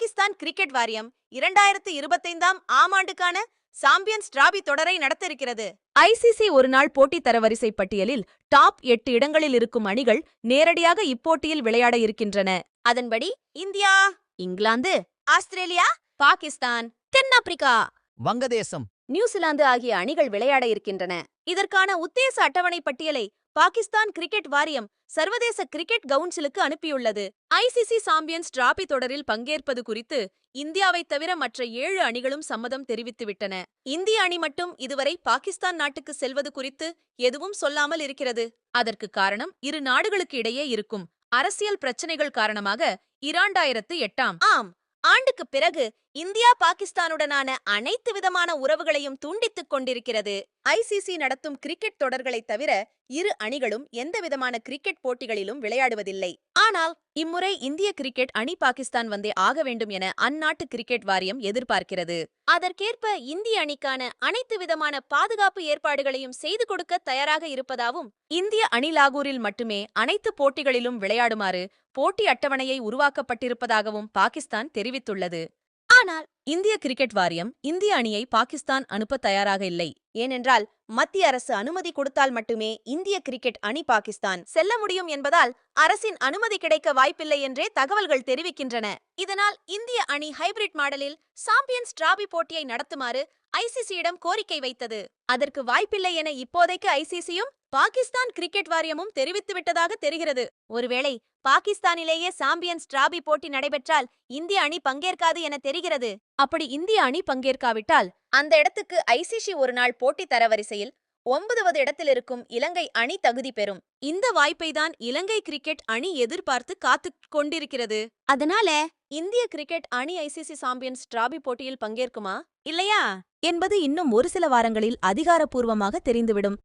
Pakistan cricket வாரியம் இரண்டாயிரத்து இருபத்தைந்தாம் ஆம் ஆண்டுக்கான சாம்பியன்ஸ் டிராபி தொடரை நடத்த இருக்கிறது ஐசிசி ஒருநாள் போட்டி தரவரிசை பட்டியலில் டாப் எட்டு இடங்களில் இருக்கும் அணிகள் நேரடியாக இப்போட்டியில் விளையாட இருக்கின்றன. அதன்படி இந்தியா இங்கிலாந்து ஆஸ்திரேலியா பாகிஸ்தான் தென்னாப்பிரிக்கா வங்கதேசம். நியூசிலாந்து ஆகிய அணிகள் விளையாட இருக்கின்றன. இதற்கான உத்தேச அட்டவணை பட்டியலை பாகிஸ்தான் கிரிக்கெட் வாரியம் சர்வதேச கிரிக்கெட் கவுன்சிலுக்கு அனுப்பியுள்ளது. ஐசிசி சாம்பியன்ஸ் டிராபி தொடரில் பங்கேற்பது குறித்து இந்தியாவைத் தவிர மற்ற ஏழு அணிகளும் சம்மதம் தெரிவித்துவிட்டன. இந்திய அணி மட்டும் இதுவரை பாகிஸ்தான் நாட்டுக்கு செல்வது குறித்து எதுவும் சொல்லாமல் இருக்கிறது. அதற்கு காரணம் இரு நாடுகளுக்கு இடையே இருக்கும் அரசியல் பிரச்சனைகள் காரணமாக இரண்டாயிரத்து எட்டாம் ஆம் ஆண்டுக்கு பிறகு இந்தியா பாகிஸ்தானுடனான அனைத்து விதமான உறவுகளையும் துண்டித்துக் கொண்டிருக்கிறது. ஐசிசி நடத்தும் கிரிக்கெட் தொடர்களைத் தவிர இரு அணிகளும் எந்தவிதமான கிரிக்கெட் போட்டிகளிலும் விளையாடுவதில்லை. ஆனால் இம்முறை இந்திய கிரிக்கெட் அணி பாகிஸ்தான் வந்தே ஆக வேண்டும் என அந்நாட்டு கிரிக்கெட் வாரியம் எதிர்பார்க்கிறது. அதற்கேற்ப இந்திய அணிக்கான அனைத்து விதமான பாதுகாப்பு ஏற்பாடுகளையும் செய்து கொடுக்க தயாராக இருப்பதாகவும் இந்திய அணி லாகூரில் மட்டுமே அனைத்து போட்டிகளிலும் விளையாடுமாறு போட்டி அட்டவணையை உருவாக்கப்பட்டிருப்பதாகவும் பாகிஸ்தான் தெரிவித்துள்ளது. ஆனால் இந்திய கிரிக்கெட் வாரியம் இந்திய அணியை பாகிஸ்தான் அனுப்ப தயாராக இல்லை. ஏனென்றால் மத்திய அரசு அனுமதி கொடுத்தால் மட்டுமே இந்திய கிரிக்கெட் அணி பாகிஸ்தான் செல்ல முடியும் என்பதால் அரசின் அனுமதி கிடைக்க வாய்ப்பில்லை என்றே தகவல்கள் தெரிவிக்கின்றன. இதனால் இந்திய அணி ஹைபிரிட் மாடலில் சாம்பியன்ஸ் டிராபி போட்டியை நடத்துமாறு ஐசிசியிடம் கோரிக்கை வைத்தது. அதற்கு வாய்ப்பில்லை என இப்போதைக்கு ஐசிசியும் பாகிஸ்தான் கிரிக்கெட் வாரியமும் தெரிவித்துவிட்டதாக தெரிகிறது. ஒருவேளை பாகிஸ்தானிலேயே சாம்பியன்ஸ் டிராபி போட்டி நடைபெற்றால் இந்திய அணி பங்கேற்காது என தெரிகிறது. அப்படி இந்திய அணி பங்கேற்காவிட்டால் அந்த இடத்துக்கு ஐசிசி ஒரு நாள் போட்டி தரவரிசையில் ஒன்பதாவது இடத்தில் இருக்கும் இலங்கை அணி தகுதி பெறும். இந்த வாய்ப்பை தான் இலங்கை கிரிக்கெட் அணி எதிர்பார்த்து காத்துக் கொண்டிருக்கிறது. அதனால இந்திய கிரிக்கெட் அணி ஐசிசி சாம்பியன்ஸ் டிராபி போட்டியில் பங்கேற்குமா? இல்லையா? என்பது இன்னும் ஒரு சில வாரங்களில் அதிகாரப்பூர்வமாக தெரிந்துவிடும்.